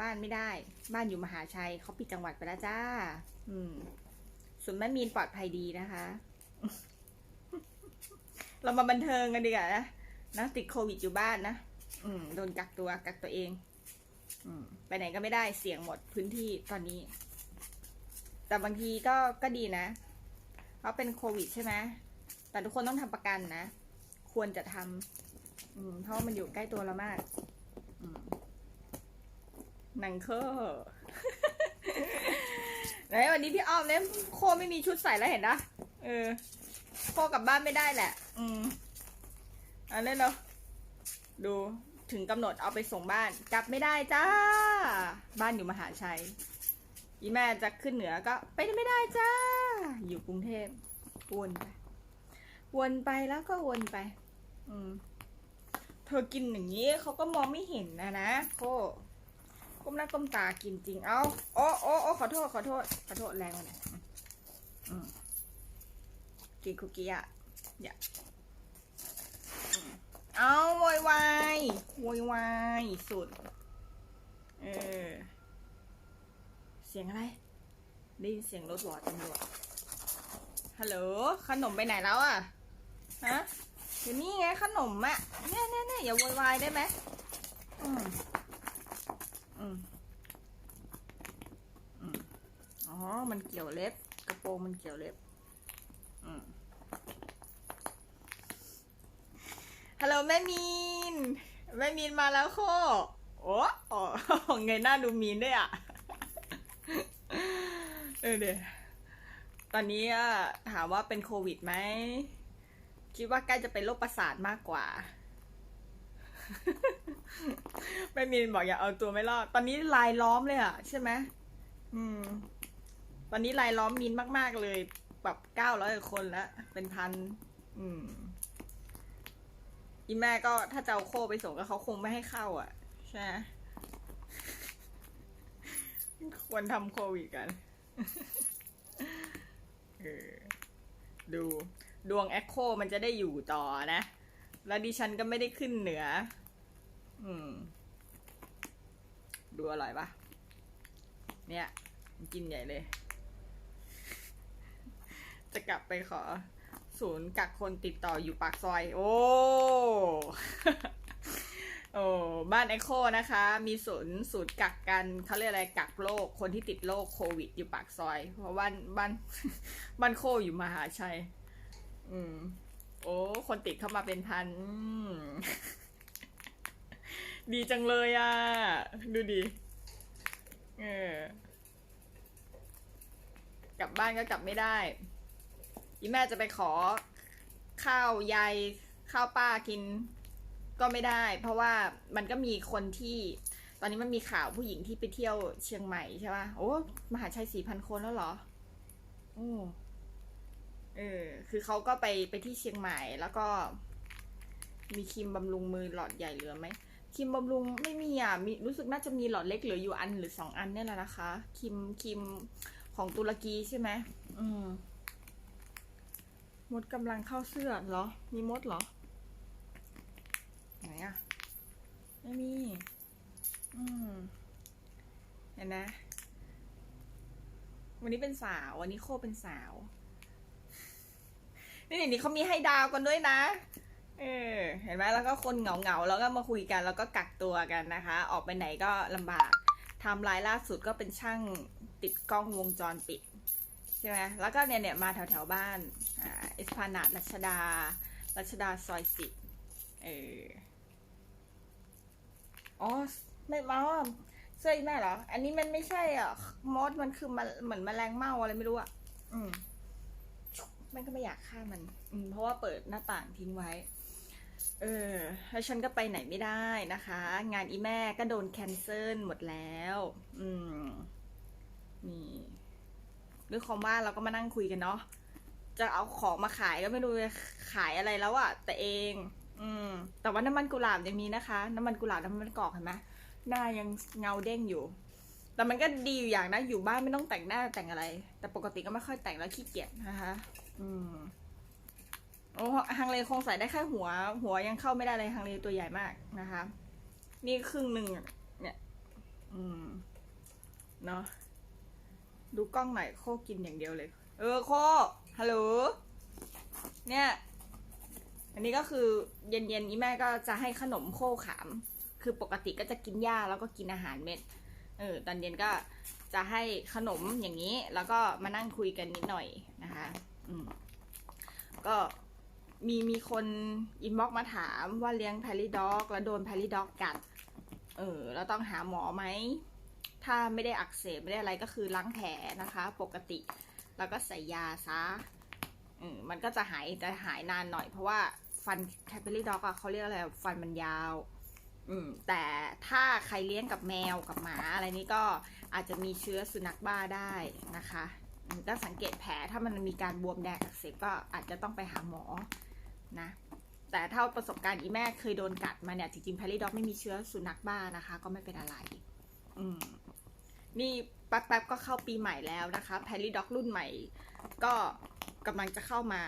บ้านไม่ได้ บ้านอยู่มหาชัยเขาปิดจังหวัดไปแล้วจ้า อืมส่วนแม่มีนปลอดภัยดีนะคะ เรามาบันเทิงกันดีกว่านะนะติดโควิดอยู่บ้านนะอืมโดนกักตัวกักตัวเอง อืมไปไหนก็ไม่ได้เสี่ยงหมดพื้นที่ตอนนี้ แต่บางทีก็ก็ดีนะ เพราะเป็นโควิดใช่ไหมแต่ทุกคนต้องทำประกันนะ ควรจะทำอืมเพราะมันอยู่ใกล้ตัวเรามาก อืม หนังเคอไหนวันนี้พี่อ้อมเนี่ยโคไม่มีชุดใส่แล้วเห็นนะเออ โคกลับบ้านไม่ได้แหละ อืมอันนี้เนาะดูถึงกำหนดเอาไปส่งบ้านกลับไม่ได้จ้า บ้านอยู่มหาชัยอีแม่จะขึ้นเหนือก็ไปไม่ได้จ้า อยู่กรุงเทพวนไป วนไปแล้วก็วนไป อืม เธอกินอย่างนี้เขาก็มองไม่เห็นนะนะโค ก้มหน้าก้มตากินจริง เอาโอ้โอ้โอ้ขอโทษ ขอโทษ ขอโทษแรงไปหน่อยกินคุกกี้อะอย่าเอาโวยวายโวยวายสุด เออ เสียงอะไร ได้ยินเสียงรถหวอตำรวจฮัลโหล ขนมไปไหนแล้วอะ ฮะอยู่นี่ไงขนมอะ เนี่ยเนี่ยเนี่ยอย่าโวยวายได้ไหมอืม อืมอืมอ๋อ มันเกี่ยวเล็บ กระโปรงมันเกี่ยวเล็บ อืมฮัลโหลแม่มีน แม่มีนมาแล้วโคโอ้โอ้ไงหน้าดูมีนด้วยอะ เออเดี๋ยวตอนนี้ถามว่าเป็นโควิดไหม คิดว่าใกล้จะเป็นโรคประสาทมากกว่า แม่มีนบอกอย่าเอาตัวไม่รอด ตอนนี้ลายล้อมเลยอะใช่ไหมอืม ตอนนี้ลายล้อมมีนมากๆเลย แบบเก้าร้อยคนแล้ว เป็นพัน อืม อีแม่ก็ถ้าจะเอาโคไปส่งก็เขาคงไม่ให้เข้าอะ ใช่ไหมควรทำโควิดกันเออดูดวงแอคโคมันจะได้อยู่ต่อนะ แล้วดิฉันก็ไม่ได้ขึ้นเหนือ อืม ดูอร่อยปะเนี่ย กินใหญ่เลย จะกลับไปขอ ศูนย์กักคนติดต่ออยู่ปากซอย โอ้ โอ้ บ้านเอโคนะคะ มีศูนย์ศูนย์กักกันเขาเรียกอะไรกักโรคคนที่ติดโรคโควิดอยู่ปากซอย เพราะบ้านบ้านบ้านโคอยู่มหาชัย อืม โอ้ คนติดเข้ามาเป็นพันอืม ดีจังเลยอะ ดูดิเออ กลับบ้านก็กลับไม่ได้อีแม่จะไปขอข้าวยายข้าวป้ากิน ก็ไม่ได้ เพราะว่ามันก็มีคนที่ ตอนนี้มันมีข่าวผู้หญิงที่ไปเที่ยวเชียงใหม่ใช่ป่ะโอ้มหาชัยสี่พันคนแล้วเหรอโอ้เออ คือเขาก็ไปไปที่เชียงใหม่แล้วก็มีครีมบำรุงมือหลอดใหญ่เหลือไหม ครีมบำรุงไม่มีอะมีรู้สึกน่าจะมีหลอดเล็กเหลืออยู่อันหรือสองอันเนี่ยแหละนะคะครีมครีมของตุรกีใช่ไหมอืมมดกำลังเข้าเสื้อเหรอ มีมดเหรอ ไหนอะ ไม่มี อืมเห็นนะ วันนี้เป็นสาว วันนี้โคเป็นสาว นี่เดี๋ยวนี้เขามีให้ดาวกันด้วยนะ เออเห็นไหมแล้วก็คนเหงาเหงาแล้วก็มาคุยกัน แล้วก็กักตัวกันนะคะ ออกไปไหนก็ลำบากทำลายล่าสุดก็เป็นช่างติดกล้องวงจรปิดใช่ไหมแล้วก็เนี่ยเนี่ยมาแถวแถวบ้านอ่าเอสพานาดรัชดา รัชดาซอยสิบเอออ๋อไม่มาว่าเสื้ออีแม่เหรอ อันนี้มันไม่ใช่อะมดมันคือมันเหมือนแมลงเม่าอะไรไม่รู้อะอืมมันก็ไม่อยากฆ่ามัน อืมเพราะว่าเปิดหน้าต่างทิ้งไว้ เออแล้วฉันก็ไปไหนไม่ได้นะคะ งานอีแม่ก็โดนแคนเซิลหมดแล้ว อืม นี่ด้วยความว่าเราก็มานั่งคุยกันเนาะ จะเอาของมาขายก็ไม่รู้จะขายอะไรแล้วอะแต่เอง อืม แต่ว่าน้ำมันกุหลาบยังมีนะคะ น้ำมันกุหลาบน้ำมันกอกเห็นไหมหน้ายังเงาเด้งอยู่ แต่มันก็ดีอยู่อย่างนะ อยู่บ้านไม่ต้องแต่งหน้าแต่งอะไร แต่ปกติก็ไม่ค่อยแต่งแล้วขี้เกียจนะคะ อืม โอ้ฮังเลคงใส่ได้แค่หัว หัวยังเข้าไม่ได้เลยฮังเลตัวใหญ่มากนะคะ นี่ครึ่งหนึ่งเนี่ย อืม เนาะดูกล้องหน่อยโคกินอย่างเดียวเลย เออโคฮัลโหลเนี่ย อันนี้ก็คือเย็นๆนี้แม่ก็จะให้ขนมโคขาม คือปกติก็จะกินหญ้าแล้วก็กินอาหารเม็ด เออตอนเย็นก็จะให้ขนมอย่างนี้ แล้วก็มานั่งคุยกันนิดหน่อยนะคะ อืม ก็ มีมีคนอินบ็อกมาถามว่าเลี้ยงแพลิด็อกแล้วโดนแพลิด็อกกัด เออแล้วต้องหาหมอไหม ถ้าไม่ได้อักเสบไม่ได้อะไรก็คือล้างแผลนะคะ ปกติ แล้วก็ใส่ยาซะอืมมันก็จะหายแต่หายนานหน่อยเพราะว่าฟันแคปเปอรี่ด็อกอะเขาเรียกอะไรฟันมันยาว อืม แต่ถ้าใครเลี้ยงกับแมวกับหมาอะไรนี้ก็อาจจะมีเชื้อสุนัขบ้าได้นะคะอืมก็สังเกตแผลถ้ามันมีการบวมแดงอักเสบก็อาจจะต้องไปหาหมอ นะแต่เท่าประสบการณ์อีแม่เคยโดนกัดมาเนี่ยจริงๆแพลรี่ด็อกไม่มีเชื้อสุนัขบ้านะคะ ก็ไม่เป็นอะไร อืมนี่แป๊บๆก็เข้าปีใหม่แล้วนะคะแพลรี่ด็อกรุ่นใหม่ ก็กำลังจะเข้ามา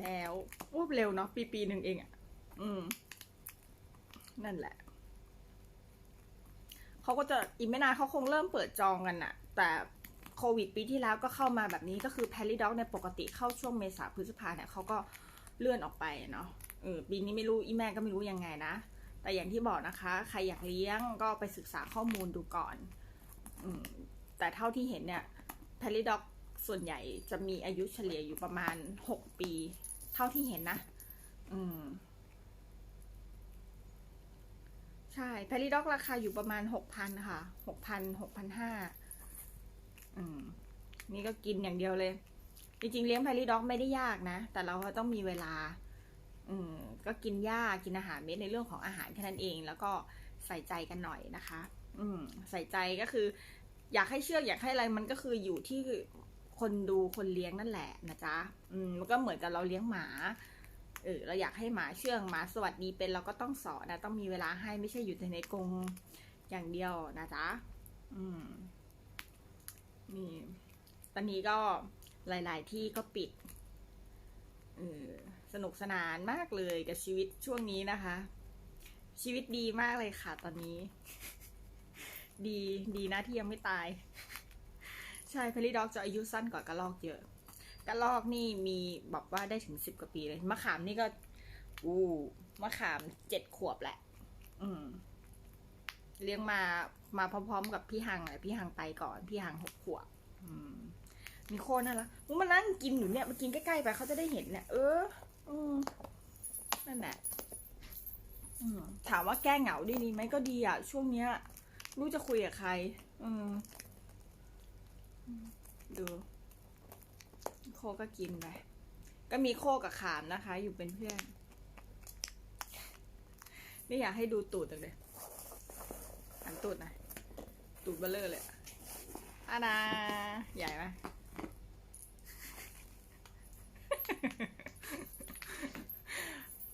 แล้วโอ้เร็วเนาะปีปีหนึ่งเองอะ่ะ อืม นั่นแหละเขาก็จะอีกไม่นานเขาคงเริ่มเปิดจองกันน่ะแต่โควิดปีที่แล้วก็เข้ามาแบบนี้ก็คือแพลรี่ด็อกในปกติเข้าช่วงเมษาพฤษภาเนี่ยเขาก็ เลื่อนออกไปเนาะเออปีนี้ไม่รู้อีแม่ก็ไม่รู้ยังไงนะ แต่อย่างที่บอกนะคะ ใครอยากเลี้ยงก็ไปศึกษาข้อมูลดูก่อนอแต่เท่าที่เห็นเนี่ยพลรี่ด็อกส่วนใหญ่จะมีอายุเฉลี่ยอยู่ประมาณหกปี เท่าที่เห็นนะ อืม ใช่พลรี่ด็อกราคาอยู่ประมาณหกพันค่ะหกพันหกพันห้าอืม นี่ก็กินอย่างเดียวเลย จริงๆ เลี้ยงแพลรี่ด็อกไม่ได้ยากนะ แต่เราต้องมีเวลา อืมก็กินหญ้ากินอาหารเม็ดในเรื่องของอาหารแค่นั้นเอง แล้วก็ใส่ใจกันหน่อยนะคะ อืมใส่ใจก็คือ อยากให้เชื่อกอยากให้อะไรมันก็คืออยู่ที่คนดูคนเลี้ยงนั่นแหละนะจ๊ะ อืมมันก็เหมือนกับเราเลี้ยงหมาเออเราอยากให้หมาเชื่องหมาสวัสดีเป็นเราก็ต้องสอนนะต้องมีเวลาให้ไม่ใช่อยู่แต่ในกรงอย่างเดียวนะจ๊ะ อืม นี่ ตอนนี้ก็ หลาย ๆ ที่ก็ปิดเออสนุกสนานมากเลยกับชีวิตช่วงนี้นะคะ ชีวิตดีมากเลยค่ะตอนนี้ ดีดีนะที่ยังไม่ตาย ใช่พลีด็อกจะอายุสั้นกว่ากระลอกเยอะกระลอกนี่มีบอกว่าได้ถึงสิบกว่าปีเลยมะขามนี่ก็อู้มะขามเจ็ดขวบแหละ อืม เลี้ยงมามาพร้อม ๆ กับพี่หังเลยพี่หังไปก่อน พี่หังหกขวบ อืม มีโคนน่ารักมึงมานั่งกินอยู่เนี่ยมากินใกล้ๆไปเขาจะได้เห็นเนี่ยเอออืมนั่นแหละถามว่าแก้เหงาได้ดีไหมก็ดีอะ ช่วงเนี้ยรู้จะคุยกับใคร อืมดู โคก็กินไปก็มีโคกับขามนะคะ อยู่เป็นเพื่อนนี่อยากให้ดูตูดจังเลยหันตูดหน่อยตูดเบลเลอร์เลยอะอานาใหญ่ไหม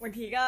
บางทีก็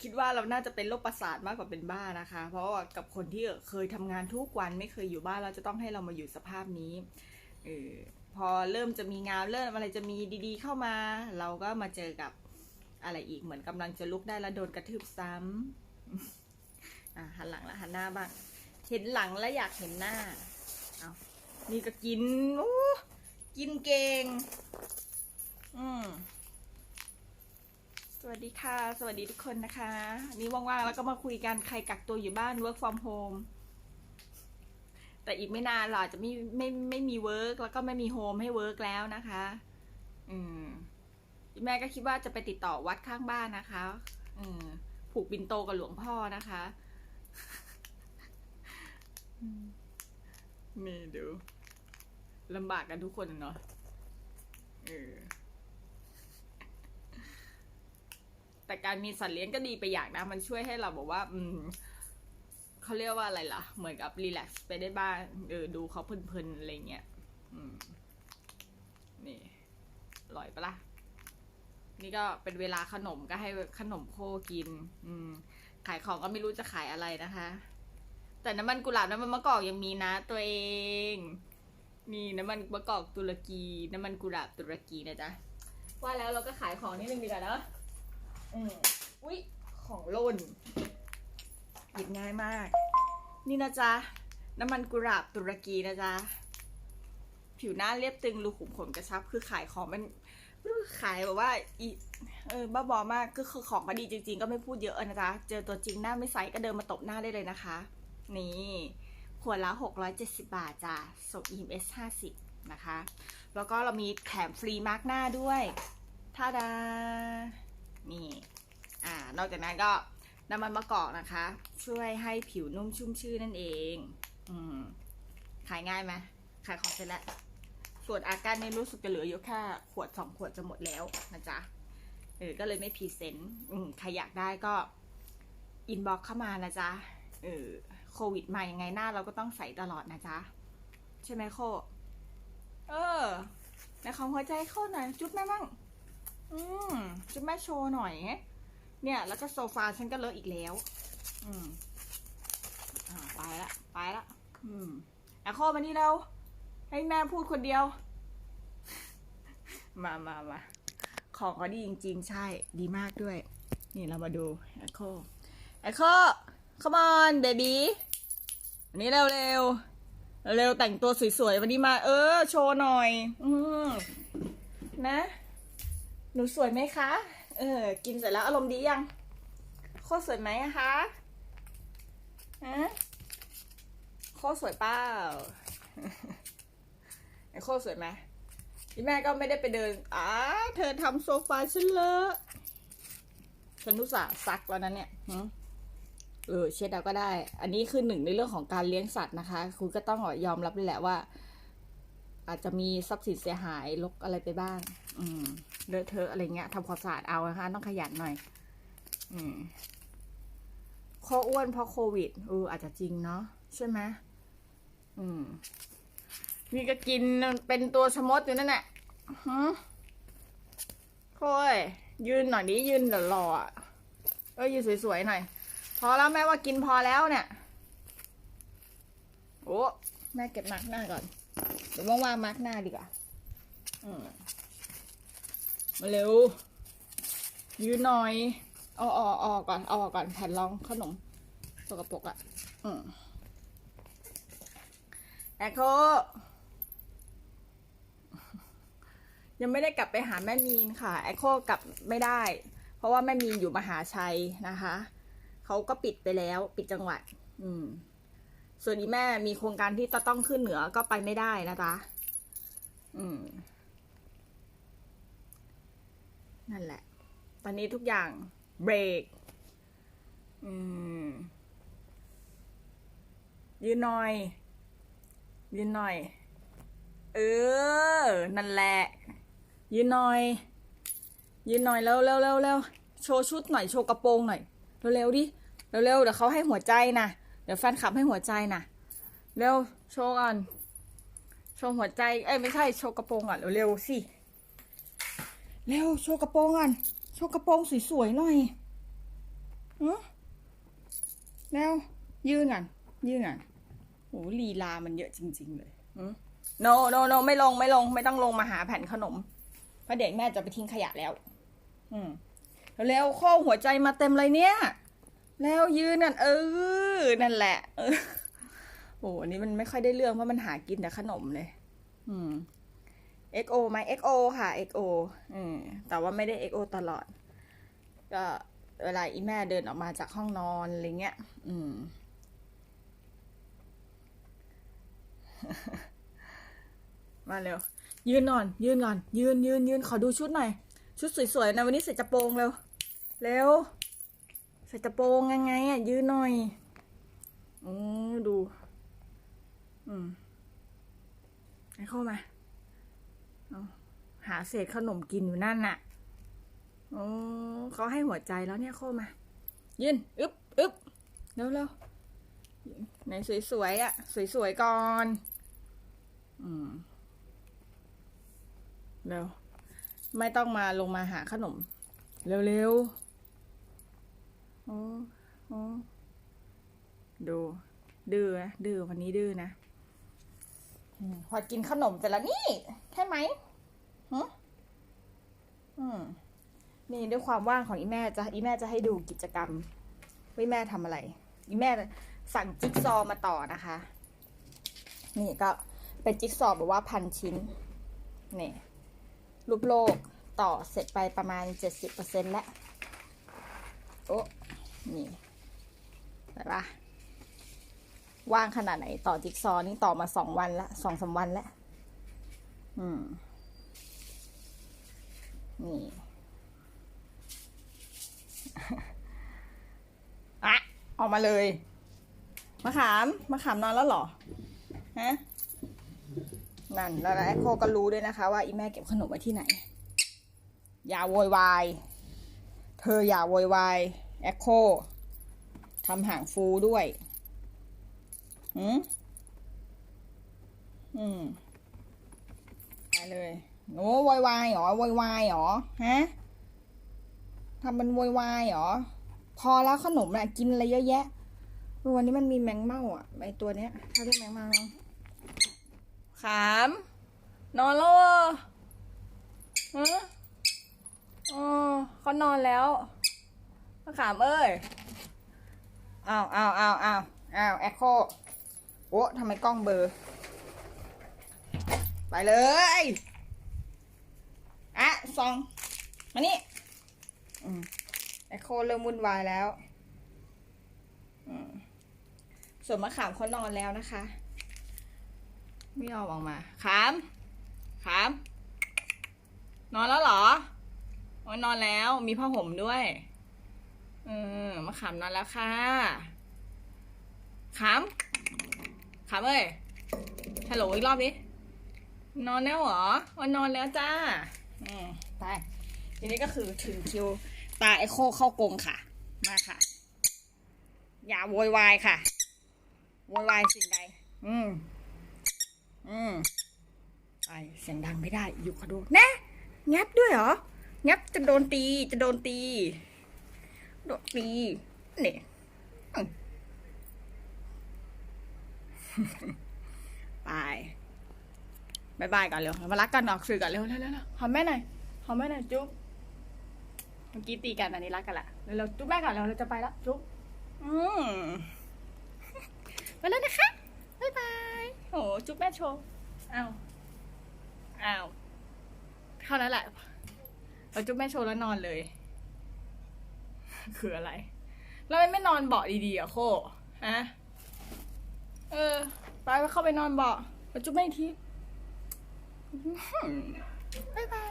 คิดว่าเราน่าจะเป็นโรคประสาทมากกว่าเป็นบ้านะคะ เพราะว่ากับคนที่เคยทำงานทุกวันไม่เคยอยู่บ้านเราจะต้องให้เรามาอยู่สภาพนี้เออพอเริ่มจะมีงานเริ่มอะไรจะมีดีๆ เข้ามา เราก็มาเจอกับอะไรอีกเหมือนกำลังจะลุกได้แล้วโดนกระทืบซ้ำอะหันหลังแล้วหันหน้าบ้างเห็นหลังแล้วอยากเห็นหน้า เอานี่ก็กินโอ้กินเก่ง อืมสวัสดีค่ะ สวัสดีทุกคนนะคะนนี้ว่างๆ แล้วก็มาคุยกันใครกักตัวอยู่บ้าน work from home แต่อีกไม่นานเราอาจจะไม่ไม่ไม่มี work แล้วก็ไม่มี home ให้ work แล้วนะคะ อืมแม่ก็คิดว่าจะไปติดต่อวัดข้างบ้านนะคะ อืมผูกบินโตกับหลวงพ่อนะคะนี่ดูลำบากกันทุกคนเนาะเออ แต่การมีสัตว์เลี้ยงก็ดีไปอย่างนะ มันช่วยให้เราบอกว่า อืมเขาเรียกว่าอะไรล่ะ เหมือนกับรีแลกซ์ไปได้บ้างเออดูเขาเพลินๆอะไรเงี้ยอืมนี่อร่อยปะล่ะนี่ก็เป็นเวลาขนมก็ให้ขนมโคกิน อืม ขายของก็ไม่รู้จะขายอะไรนะคะ แต่น้ำมันกุหลาบน้ำมันมะกอกยังมีนะ ตัวเองนี่น้ำมันมะกอกตุรกี น้ำมันกุหลาบตุรกีนะจ๊ะว่าแล้วเราก็ขายของนิดนึงดีกว่าเนอะ อืมอุ๊ย ของหล่นหยิบง่ายมาก นี่นะจ๊ะ น้ำมันกุหลาบตุรกีนะจ๊ะ ผิวหน้าเรียบตึงรูขุมขนกระชับ คือขายของมันขายแบบว่าอีเออบ้าบอมากก็คือของก็ดีจริง ๆ ก็ไม่พูดเยอะนะจ๊ะ เจอตัวจริงหน้าไม่ใสก็เดินมาตบหน้าได้เลยนะคะ นี่ ขวดละ670 บาทจ้ะส่ง EMS 50 นะคะ แล้วก็เรามีแถมฟรีมาร์กหน้าด้วยท่าดา นี่อ่านอกจากนั้นก็น้ำมันมะกอกนะคะ ช่วยให้ผิวนุ่มชุ่มชื่นนั่นเอง อืมขายง่ายไหมขายของเสร็จแล้วส่วนอาการนี่รู้สึกจะเหลืออยู่แค่ขวดสองขวดจะหมดแล้วนะจ๊ะเออก็เลยไม่พรีเซนต์อืมใครอยากได้ก็อินบ็อกเข้ามานะจ๊ะเออโควิดมายังไงหน้าเราก็ต้องใส่ตลอดนะจ๊ะใช่ไหมโค เออในของหัวใจโคหน่อยจุ๊บแม่มั่ง อืมจุ๊บแม่โชว์หน่อย เนี่ย แล้วก็โซฟาฉันก็เลอะอีกแล้ว อืมอ่าไปละ ไปละ อืมแอคโคมานี่เรา ให้แม่พูดคนเดียว มามามาของเขาดีจริง ๆ ใช่ ดีมากด้วย นี่เรามาดูแอคโคแอคโค come on baby วันนี้เร็วเร็วเร็วแต่งตัวสวยๆ วันนี้มา เออ โชว์หน่อย อืมนะ หนูสวยไหมคะ เออ กินเสร็จแล้วอารมณ์ดียัง โคตรสวยไหมอะคะฮะโคตรสวยเปล่าไอโคตรสวยไหมพี่แม่ก็ไม่ได้ไปเดินอ้าเธอทำโซฟาฉันเลอะฉันนุส่าห์ซักแล้วนั้นเนี่ยเออเช็ดเอาก็ได้ อันนี้คือหนึ่งในเรื่องของการเลี้ยงสัตว์นะคะ คุณก็ต้องยอมรับเลยแหละว่า อาจจะมีทรัพย์สินเสียหายลกอะไรไปบ้าง อืม เลอะเทอะอะไรเงี้ยทำความสะอาดเอานะคะ ต้องขยันหน่อย อืมข้ออ้วนเพราะโควิดเอออาจจะจริงเนาะใช่ไหมอืมนี่ก็กินเป็นตัวชะมดอยู่นั่นแหละฮะค่อยยืนหน่อยดิยืนเดี๋ยวรออะเออยืนสวยๆหน่อย พอแล้วแม่ว่ากินพอแล้วเนี่ย โอ้แม่เก็บมาร์กหน้าก่อน เดี๋ยวว่างๆมาร์กหน้าดีกว่า อืม มาเร็ว ยืนหน่อยเอาออกออกก่อนเอาออกก่อนแผ่นรองขนมสกปรกอะ อืมแอคโคยังไม่ได้กลับไปหาแม่มีนค่ะ แอคโคกลับไม่ได้ เพราะว่าแม่มีนอยู่มหาชัยนะคะ เขาก็ปิดไปแล้วปิดจังหวัด อืม ส่วนอีแม่มีโครงการที่จะต้องขึ้นเหนือก็ไปไม่ได้นะจ๊ะอืม นั่นแหละ ตอนนี้ทุกอย่างเบรกยืนหน่อย ยืนหน่อย เออ นั่นแหละ ยืนหน่อย ยืนหน่อยเร็วเร็วเร็วเร็วโชว์ชุดหน่อย โชว์กระโปรงหน่อย เร็วเร็วดิ เร็วเร็วเดี๋ยวเขาให้หัวใจนะเดี๋ยวแฟนคลับให้หัวใจนะเร็ว โชว์ก่อน โชว์หัวใจ เอ้ยไม่ใช่ โชว์กระโปรงก่อนเร็วๆสิ เร็วโชว์กระโปรงก่อนโชว์กระโปรงสวยๆหน่อยหือเร็วยืนก่อนยืนก่อนโอ้ลีลามันเยอะจริง ๆ เลยหือ no no no ไม่ลงไม่ลง ไม่ต้องลงมาหาแผ่นขนมเพราะเด็กแม่จะไปทิ้งขยะแล้ว อืมเร็วข้อหัวใจมาเต็มเลยเนี่ย แล้วยืนนั่นเออ นั่นแหละเออโอ้อันนี้มันไม่ค่อยได้เรื่องเพราะมันหากินแต่ขนมเลย อืม XO ไหม XO ค่ะ XO อืมแต่ว่าไม่ได้ XO ตลอด ก็เวลาอีแม่เดินออกมาจากห้องนอนอะไรเงี้ย อืม มาเร็ว ยืนนอน ยืนก่อน ยืนยืนยืนขอดูชุดหน่อย ชุดสวยๆนะวันนี้ใส่กระโปรงเร็ว เร็ว ใส่กระโปรงยังไงอะยืนหน่อยโอ้ดู อืมให้เข้ามา หาเศษขนมกินอยู่นั่นน่ะโอ้เขาให้หัวใจแล้วเนี่ยเข้ามา ยืนอึ๊บอึ๊บเร็วเร็วไหนสวยๆอะ สวยๆก่อน อืมเร็วไม่ต้องมาลงมาหาขนม เร็วๆโอ้โอ้ดู ดื้อนะดื้อวันนี้ดื้อนะพอกินขนมเสร็จแล้วนี่ ใช่ไหม อืมนี่ด้วยความว่างของอีแม่จะอีแม่จะให้ดูกิจกรรมว่าแม่ทำอะไร อีแม่สั่งจิ๊กซอว์มาต่อนะคะ นี่ก็เป็นจิ๊กซอว์แบบว่าพันชิ้นนี่รูปโลกต่อเสร็จไปประมาณ 70%แล้ว โอ้นี่เห็นปะว่างขนาดไหนต่อจิ๊กซอว์นี่ต่อมาสองวันละสองสามวันแล้ว อืม นี่อะออกมาเลยมะขามมะขามนอนแล้วหรอฮะนั่นแล้วแอคโคก็รู้ด้วยนะคะ ว่าอีแม่เก็บขนมไว้ที่ไหน อย่าโวยวายเธออย่าโวยวายแอคโคทำหางฟูด้วยหืมอืมไปเลย หนูโวยวายเหรอโวยวายเหรอฮะทำเป็นโวยวายเหรอ พอแล้วขนมน่ะกินอะไรเยอะแยะวันนี้มันมีแมงเม่าอะไอตัวเนี้ยเขาเรียกแมงเม่าขาม นอนแล้วเหรอฮะอ๋อเขานอนแล้วมะขามเอ้ยอ้าวอ้าวอ้าวอ้าวอ้าวแอคโคโอ้ทำไมกล้องเบอร์ ไปเลย ซอง มานี่อืมแอโคเริ่มวุ่นวายแล้ว ส่วนมะขามเขานอนแล้วนะคะ ไม่ยอมออกมา ขาม ขาม นอนแล้วเหรออ๋อนอนแล้ว มีผ้าห่มด้วย เออมะขามนอนแล้วค่ะ ขาม ขามเอ้ยฮัลโหลอีกรอบดินอนแล้วเหรอวันนอนแล้วจ้า อืม ไปทีนี้ก็คือถึงคิวตาไอโคเข้ากรงค่ะ มาค่ะ อย่าโวยวายค่ะ โวยวายสิ่งใด อืม อืมไปเสียงดังไม่ได้ อยู่ขอดูแนะงับด้วยเหรองับจะโดนตี จะโดนตี โดนตี เนี่ยไปบายบายก่อนเร็วมารักกันออกสื่อกันเร็วเร็วเร็วหอมแม่หน่อย อมแม่หน่อยจุ๊บเมื่อกี้ตีกันอันนี้รักกันละเร็วเร็วจุ๊บแม่ก่อนเร็วเราจะไปแล้วจุ๊บอืมไปแล้วนะคะบ๊ายบายโอ้จุ๊บแม่โชว์อ้าวอ้าวเท่านั้นแหละเราจุ๊บแม่โชว์แล้วนอนเลย คืออะไรแล้วทำไม่นอนเบาะดีๆอะโคฮะเออไปเข้าไปนอนเบาะไปจุ๊บแม่ทีบ๊ายบาย